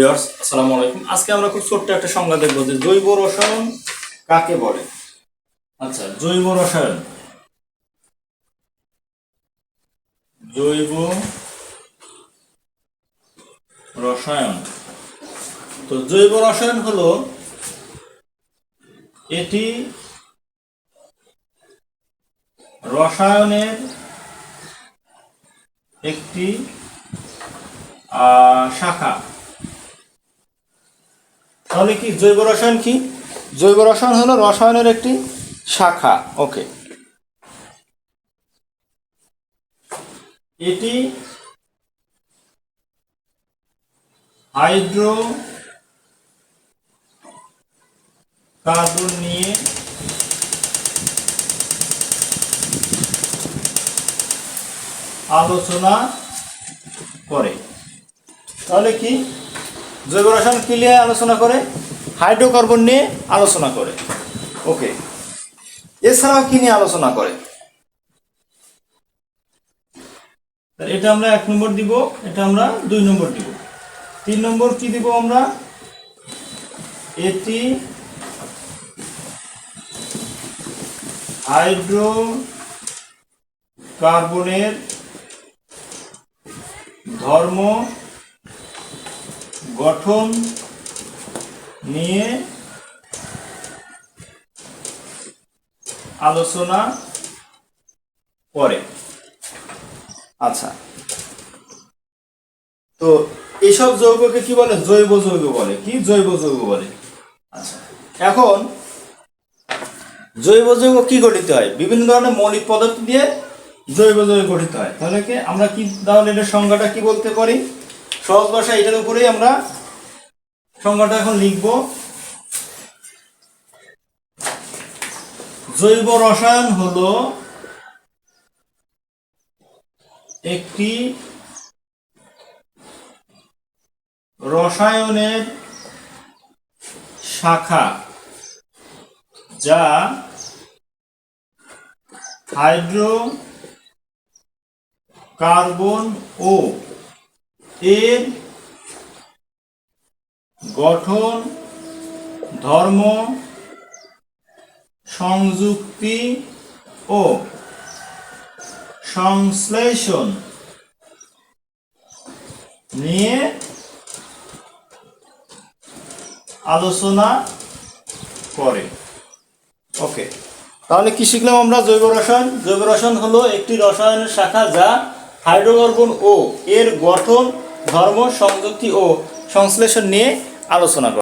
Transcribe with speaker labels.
Speaker 1: আসসালামু আলাইকুম। আজকে আমরা খুব ছোট্ট একটা সংজ্ঞা দেখব যে জৈব রসায়ন কাকে বলে? আচ্ছা জৈব রসায়ন। জৈব রসায়ন। তো জৈব রসায়ন হলো এটি রসায়নের একটি শাখা। তাহলে কি জৈব রসায়ন কি? জৈব রসায়ন হলো রসায়নের একটি শাখা ওকে। এটি হাইড্রো কার্বন নিয়ে আলোচনা করে। তাহলে কি? জৈব রসায়ন কি নিয়ে আলোচনা করে, হাইড্রোকার্বন নিয়ে আলোচনা করে। ওকে। এছাড়াও কি নিয়ে আলোচনা করে? এটা আমরা এক নম্বর দিব, এটা আমরা দুই নম্বর দিব। তিন নম্বর কি দিব আমরা? এটি হাইড্রো কার্বনের ধর্ম গঠন নিয়ে আলোচনা করে। আচ্ছা। তো এসব যৌগকে কি বলে? জৈব যৌগ বলে। কি জৈব যৌগ বলে? আচ্ছা। এখন জৈব যৌগ কি গঠিত হয়? বিভিন্ন ধরনের মৌলিক পদার্থ দিয়ে জৈব যৌগ গঠিত হয়। তাহলে কি আমরা কি, তাহলে এটার সংজ্ঞাটা কি বলতে পারি? সহজ ভাষা এটার উপরেই আমরা সংজ্ঞাটা এখন লিখব। জৈব রসায়ন হলো একটি রসায়নের শাখা যা হাইড্রো কার্বন ও এর গঠন, ধর্ম, সংযুক্তি ও সংশ্লেষণ নিয়ে আলোচনা করে। ওকে তাহলে কি শিখলাম আমরা জৈব রসায়ন? জৈব রসায়ন হলো একটি রসায়নের শাখা যা হাইড্রোকার্বন ও এর গঠন ধর্ম সংযুক্তি ও সংশ্লেষণ নিয়ে আলোচনা